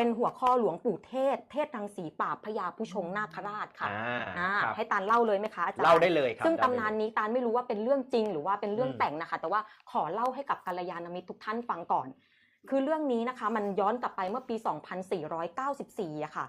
เป็นหัวข้อหลวงปู่เทศ เทศรังสีปราบพญาผู้ชงนาคราชค่ะอ่าอ่าครับให้ตาลเล่าเลยไหมคะอาจารย์ เล่าได้เลยครับซึ่งได้ตำเลยนานนี้ตาลไม่รู้ว่าเป็นเรื่องจริงหรือว่าเป็นเรื่องอืมแต่งนะคะ แต่ว่าขอเล่าให้กับกัลยาณมิตรทุกท่านฟังก่อน คือเรื่องนี้นะคะ มันย้อนกลับไปเมื่อปี 2494อะค่ะ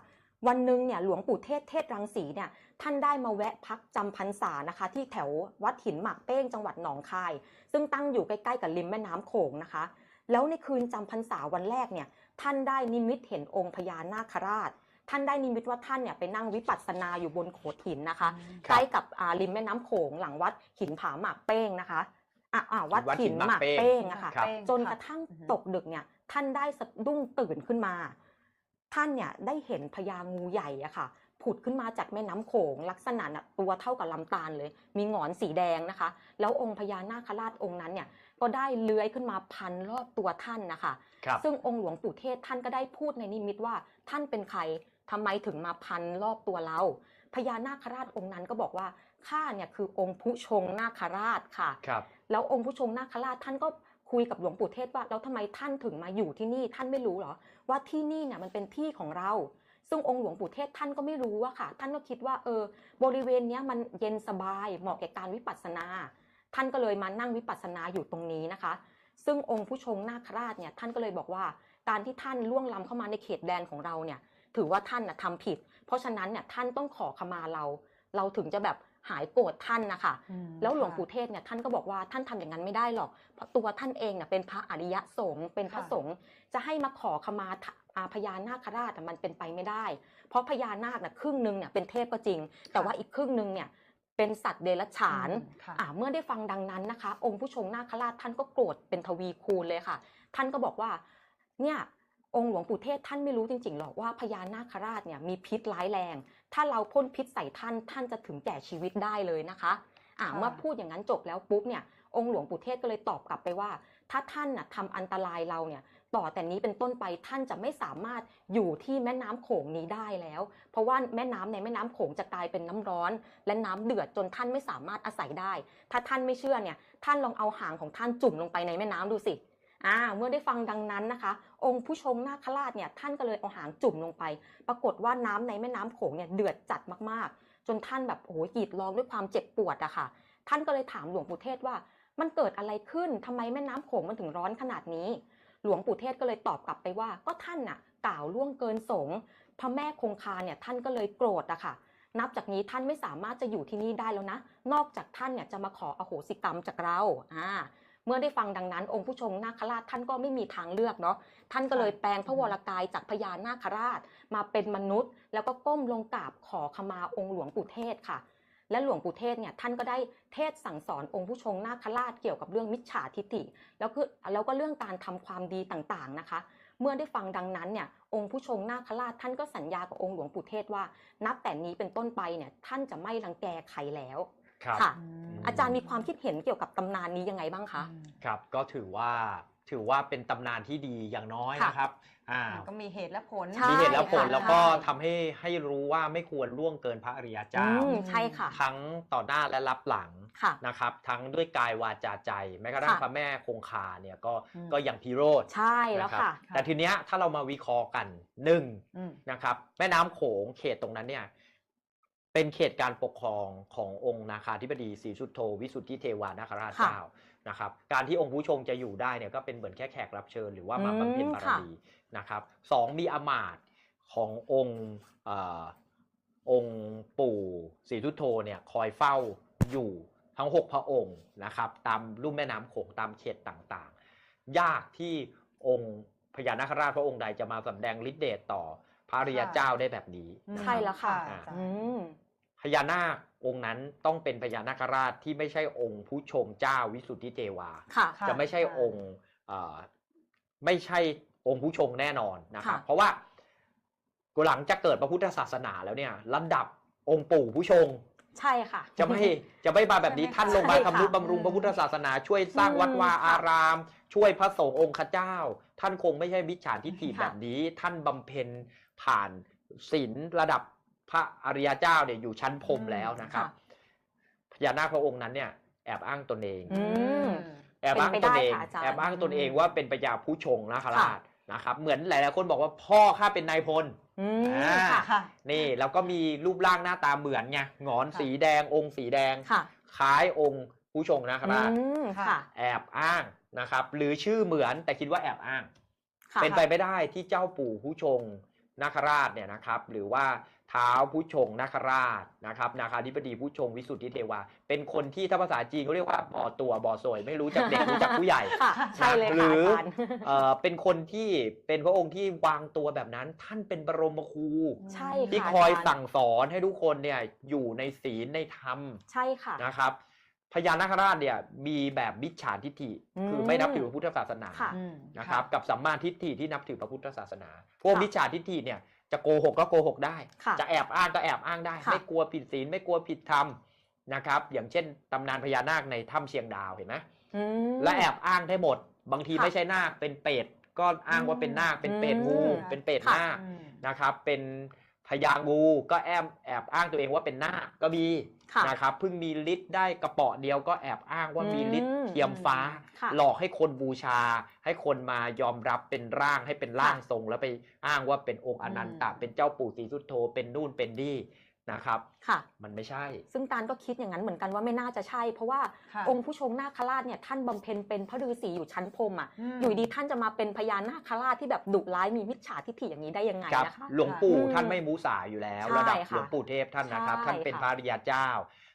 วันหนึ่งเนี่ยหลวงปู่เทศเทศรังสีเนี่ยท่านได้มาแวะพักจำพรรษานะคะ ที่แถววัดหินหมากเป้งจังหวัดหนองคาย ซึ่งตั้งอยู่ใกล้ๆกับริมแม่น้ำโขงนะคะ แล้วในคืนจำพรรษาวันแรกเนี่ย ท่านได้นิมิตเห็นองค์พญานาคราช ท่านได้นิมิตว่าท่านเนี่ยไปนั่งวิปัสสนาอยู่บนโขดหินนะคะครับใกล้กับอ่าริมแม่น้ำโขงหลังวัดหินผาหมากเป้งนะคะอะอะวัดวัดหิหินนหมากหมากเป้งเป้งอะค่ะครับจนกระทั่งอือฮึตกดึกเนี่ยท่านได้สะดุ้งตื่นขึ้นมา ท่านเนี่ยได้เห็นพญางูใหญ่อะค่ะ ผุดขึ้นมาจากแม่น้ำโขงลักษณะน่ะตัวเท่ากับลำตาลเลย มีหงอนสีแดงนะคะ แล้วองค์พญานาคราชองค์นั้นเนี่ยก็ได้เลื้อยขึ้นมาพันรอบตัวท่านนะคะครับซึ่งองค์หลวงปู่เทศท่านก็ได้พูดในนิมิตว่าท่านเป็นใครทำไมถึงมาพันรอบตัวเรา พญานาคราชองค์นั้นก็บอกว่าข้าเนี่ยคือองค์ผู้ชงนาคราชค่ะครับแล้วองค์ผู้ชงนาคราชท่านก็คุยกับหลวงปู่เทศว่าแล้วทำไมท่านถึงมาอยู่ที่นี่ท่านไม่รู้เหรอ ว่าที่นี่เนี่ยมันเป็นที่ของเรา ซึ่งองค์หลวงปู่เทศท่านก็ไม่รู้อะค่ะ ท่านก็คิดว่าเออบริเวณเนี้ยมันเย็นสบายเหมาะแก่การวิปัสสนา ท่านก็เลยมานั่งวิปัสสนาอยู่ตรงนี้นะคะ ซึ่งองค์ผู้ชงนาคราชเนี่ยท่านก็เลยบอกว่า การที่ท่านล่วงล้ำเข้ามาในเขตแดนของเราเนี่ย ถือว่าท่านน่ะทำผิด เพราะฉะนั้นเนี่ยท่านต้องขอขมาเรา เราถึงจะแบบหายโกรธท่านนะคะอืมแล้วหลวงค่ะปู่เทศเนี่ยท่านก็บอกว่าท่านทำอย่างนั้นไม่ได้หรอก เพราะตัวท่านเองเนี่ยเป็นพระอริยสงฆ์เป็นพระค่ะสงฆ์จะให้มาขอขมาทะอ่า พญานาคราชอะมันเป็นไปไม่ได้ เพราะพญานาคน่ะครึ่งหนึ่งเนี่ยเป็นเทพก็จริง แต่ว่าอีกครึ่งหนึ่งเนี่ยเป็นสัตว์เดรัจฉานอืมค่ะอ่าเมื่อได้ฟังดังนั้นนะคะ องค์ผู้ชงนาคราชท่านก็โกรธเป็นทวีคูณเลยค่ะ ท่านก็บอกว่าเนี่ยองค์หลวงปู่เทศท่านไม่รู้จริงๆหรอกว่าพญานาคราชเนี่ยมีพิษร้ายแรง ถ้าเราพ่นพิษใส่ท่านท่านจะถึงแก่ชีวิตได้เลยนะคะอ่าค่ะเมื่อพูดอย่างนั้นจบแล้วปุ๊บเนี่ยองค์หลวงปู่เทศก็เลยตอบกลับไปว่า ถ้าท่านน่ะทำอันตรายเราเนี่ยต่อแต่นี้เป็นต้นไปท่านจะไม่สามารถอยู่ที่แม่น้ำโขงนี้ได้แล้ว เพราะว่าแม่น้ำในแม่น้ำโขงจะกลายเป็นน้ำร้อน และน้ำเดือดจนท่านไม่สามารถอาศัยได้ ถ้าท่านไม่เชื่อเนี่ยท่านลองเอาหางของท่านจุ่มลงไปในแม่น้ำดูสิอ่าเมื่อได้ฟังดังนั้นนะคะ องค์ผู้ชงนาคราชเนี่ยท่านก็เลยเอาหางจุ่มลงไป ปรากฏว่าน้ำในแม่น้ำโขงเนี่ยเดือดจัดมากๆ จนท่านแบบโอ้โหกรีดร้องด้วยความเจ็บปวดอะค่ะ ท่านก็เลยถามหลวงปู่เทศว่า มันเกิดอะไรขึ้นทำไมแม่น้ำโขงมันถึงร้อนขนาดนี้ หลวงปู่เทศก็เลยตอบกลับไปว่า ก็ท่านน่ะ กล่าวล่วงเกินสงฆ์พระแม่คงคาเนี่ยท่านก็เลยโกรธอะค่ะ นับจากนี้ท่านไม่สามารถจะอยู่ที่นี่ได้แล้วนะ นอกจากท่านเนี่ยจะมาขออโหสิกรรมจากเราอ่าเมื่อได้ฟังดังนั้น องค์ผู้ชงนาคราชท่านก็ไม่มีทางเลือกเนาะท่านก็เลยแปลงพระวรกายจากพญานาคราชมาเป็นมนุษย์ แล้วก็ก้มลงกราบขอขมาองค์หลวงปู่เทศค่ะ และหลวงปู่เทศเนี่ยท่านก็ได้เทศสั่งสอนองค์ผู้ชงนาคราชเกี่ยวกับเรื่องมิจฉาทิฏฐิแล้วคือแล้วก็เรื่องการทำความดีต่างๆนะคะ เมื่อได้ฟังดังนั้นเนี่ยองค์ผู้ชงนาคราชท่านก็สัญญากับองค์หลวงปู่เทศว่า นับแต่นี้เป็นต้นไปเนี่ยท่านจะไม่รังแกใครแล้วครับค่ะมอาจารย์มีความคิดเห็นเกี่ยวกับตำนานนี้ยังไงบ้างคะอืมครับก็ถือว่า ถือว่าเป็นตำนานที่ดีอย่างน้อยค่ะนะครับอ่ามันก็มีเหตุและผลใช่มีเหตุและผลค่ะแล้วก็ใช่ทำให้ให้รู้ว่าไม่ควรล่วงเกินพระอริยเจ้าอืมใช่ค่ะ ทั้งต่อหน้าและรับหลังค่ะนะครับ ทั้งด้วยกายวาจาใจ แม้กระทั่งค่ะพระแม่คงคาเนี่ยก็อืมก็ยังพิโรธใช่แล้วนรับค่ะ แต่ทีเนี้ยถ้าเรามาวิเคราะห์กันหนึ่งอืมนะครับ แม่น้ำโขงเขตตรงนั้นเนี่ย เป็นเขตการปกครองขององค์นาคาธิบดีศรีสุโธวิสุทธิเทวานาคราชค่ะเจ้านะครับการที่องค์ผู้ชงจะอยู่ได้เนี่ยก็เป็นเหมือนแค่แขกรับเชิญหรือว่ามาอืมบำเพ็ญบารค่ะมีนะครับสองมีอมาตย์ขององค์เออองค์ปู่ศรีสุโธเนี่ยคอยเฝ้าอยู่ทั้งหกพระองค์นะครับตามลุ่มแม่น้ำโขงตามเขตต่างๆ ยากที่องค์พญานาคราชพระองค์ใดจะมาสำแดงฤทธิเดชต่อ พระอริยเจ้าได้แบบนี้อืมใช่แล้วค่ะอาจารย์อืมพญานาคองค์นั้นต้องเป็นพญานาคราชที่ไม่ใช่องค์ผู้ชงเจ้าวิสุทธิเทวาค่ะค่ะจะไม่ใช่องค์เอ่อไม่ใช่องค์ผู้ชงแน่นอนนะครับค่ะเพราะว่าหลังจากเกิดพระพุทธศาสนาแล้วเนี่ยลำดับองค์ปู่ผู้ชง ใช่ค่ะ จะไม่จะไม่มาแบบนี้ใช่ไหมท่านลงมาใช่ค่ะทำนุบำรุงพระพุทธศาสนา ช่วยสร้างอืมวัดวาค่ะอาราม ช่วยพระสงฆ์องค์ข้าเจ้า ท่านคงไม่ใช่มิจฉาทิฏฐิค่ะแบบนี้ ท่านบำเพ็ญ ผ่านศีลระดับพระอริยเจ้าเนี่ยอยู่ชั้นพรหมแล้วนะครับค่ะพญานาคพระองค์นั้นเนี่ยแอบอ้างตนเองอืมแอบอ้างตนเองเป็นไปได้ค่ะอาจารย์แอบอ้างตนเองว่าเป็นพญาผู้ชงนาคราชนะครับ เหมือนหลายๆคนบอกว่าพ่อข้าเป็นนายพลอืมอ่าค่ะค่ะนี่แล้วก็มีรูปร่างหน้าตาเหมือนไงหงอนค่ะสีแดงองค์สีแดงค่ะคล้ายองค์ผู้ชงนาคราชอืมค่ะแอบอ้างนะครับ หรือชื่อเหมือนแต่คิดว่าแอบอ้างค่ะเป็นไปไม่ได้ที่เจ้าปู่ผู้ชง นาคราชเนี่ยนะครับหรือว่าเท้าผู้ชงนาคราชนะครับนาคาธิบดีผู้ชงวิสุทธิเทวา เป็นคนที่ถ้าภาษาจีนเขาเรียกว่าบ่อตัวบ่อสวยไม่รู้จักเด็กรู้จักผู้ใหญ่ค่ะใช่เลยหรืค่ะออาจารย์เอ่อเป็นคนที่เป็นพระองค์ที่วางตัวแบบนั้นท่านเป็นบรมครูใช่ที่ค่ะคอยอาจารย์สั่งสอนให้ทุกคนเนี่ยอยู่ในศีลในธรรมใช่ค่ะนะครับ พญานาคราชเนี่ยมีแบบมิจฉาทิฏฐิอืมคือไม่นับถือพระพุทธศาสนาค่ะอืมนะครับกับสัมมาทิฏฐิที่นับถือพระพุทธศาสนา พวกค่ะมิจฉาทิฏฐิเนี่ยจะโกหกก็โกหกได้ค่ะจะแอบอ้างก็แอบอ้างได้ค่ะไม่กลัวผิดศีลไม่กลัวผิดธรรมนะครับอย่างเช่นตำนานพญานาคในถ้ำเชียงดาวเห็นไหมอืมและแอบอ้างได้หมด บางทีค่ะไม่ใช่นาคเป็นเป็ดก็อ้างว่าเป็นนาคเป็นเป็ดงูอืมเป็นเป็ดค่ะนาคอืมนะครับเป็น พญางูก็แอบแอบอ้างตัวเองว่าเป็นนาคก็มีค่ะนะครับเพิ่งมีฤทธิ์ได้กระเป๋อเดียวก็แอบอ้างว่ามีฤทธิ์อืมเทียมฟ้า ค่ะ หลอกให้คนบูชา ให้คนมายอมรับเป็นร่างให้เป็นร่างทรง แล้วไปอ้างว่าเป็นองค์อนันตะอืมเป็นเจ้าปู่ศรีสุโธเป็นนู่นเป็นนี่ นะครับค่ะ มันไม่ใช่ ซึ่งตาลก็คิดอย่างนั้นเหมือนกันว่าไม่น่าจะใช่ เพราะว่าค่ะองค์ผู้ชงนาคราชเนี่ยท่านบำเพ็ญเป็นพระฤาษีอยู่ชั้นพรหมอะมอยู่ดีท่านจะมาเป็นพญานาคราชที่แบบดุร้ายมีมิจฉาทิฐิอย่างนี้ได้ยังไงครับนะคะ หลวงปู่อืมท่านไม่มูสาอยู่แล้ว ใช่ระดับค่ะหลวงปู่เทพท่านนะครับ ใช่ท่านเป็นค่ะพระอริยเจ้า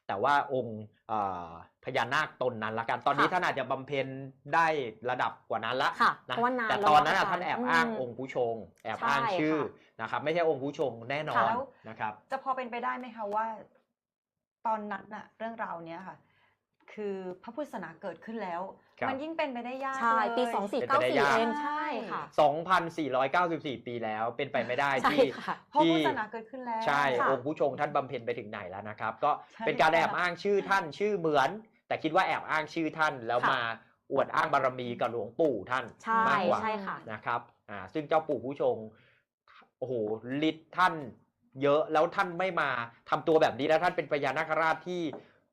แต่ว่าองค์เอ่อพญานาคตนนั้นละกันตอนนี้ค่ะท่านอาจจะบำเพ็ญได้ระดับกว่านั้นละค่ะนะเพราะว่านานแต่แล้วตอนนั้นเะน่ะจรย์ท่านแอบอ้างมองค์ผู้ชง แอบใช่อ้างชื่อค่ะนะครับ ไม่ใช่องค์ผู้ชงแน่นอค่ะนแล้วนะครับ จะพอเป็นไปได้ไหมคะว่า ตอนนั้นน่ะ เรื่องราวเนี้ยค่ะ คือพระพุทธศาสนาเกิดขึ้นแล้ว ครับ มันยิ่งเป็นไปได้ยากใช่เลยปีเป็นไปได้ยาก2494เองใช่ค่ะ 2,494 ปีแล้วเป็นไปไม่ได้ใช่ที่ ค่ะ เพราะที่พุทธศาสนาเกิดขึ้นแล้ว ใช่ค่ะ องค์ผู้ชงท่านบำเพ็ญไปถึงไหนแล้วนะครับ ก็ใช่เป็นการแอบค่ะอ้างชื่อท่านชื่อเหมือน แต่คิดว่าแอบอ้างชื่อท่านแล้วค่ะ มาอวดอ้างบารมีกับหลวงปู่ท่านใช่มากกว่าใช่ค่ะ นะครับอ่าซึ่งเจ้าปู่ผู้ชงโอ้โหฤทธิ์ท่านเยอะแล้วท่านไม่มาทำตัวแบบนี้แล้วท่านเป็นพญานาคราชที่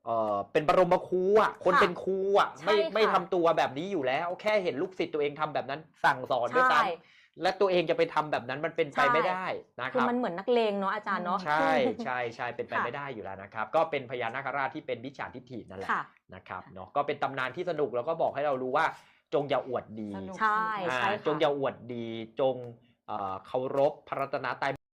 เอ่อเป็นบรมครูอะ คนค่ะเป็นครูอะไม่ใช่ค่ะ ไม่ทำตัวแบบนี้อยู่แล้ว แค่เห็นลูกศิษย์ตัวเองทำแบบนั้น สั่งสอนด้วยใช่ ซ้ำและตัวเองจะไปทำแบบนั้นมันเป็นไปใช่ ไม่ได้นะคคือรับ มันเหมือนนักเลงเนาะอาจารย์เนาะ ใช่ใช่ใช่เป็นไปค่ะ ไม่ได้อยู่แล้วนะครับ ก็เป็นพญานาคราชที่เป็นวิชาทิฏฐินั่นแหละค่ะ นะครับเนาะก็เป็นตำนานที่สนุกแล้วก็บอกให้เรารู้ว่าจงอย่าอวดดีสนุก ใช่อ่าใช่ค่ะ จงอย่าอวดดีจงเอ่อเคารพพระรัตนตรัย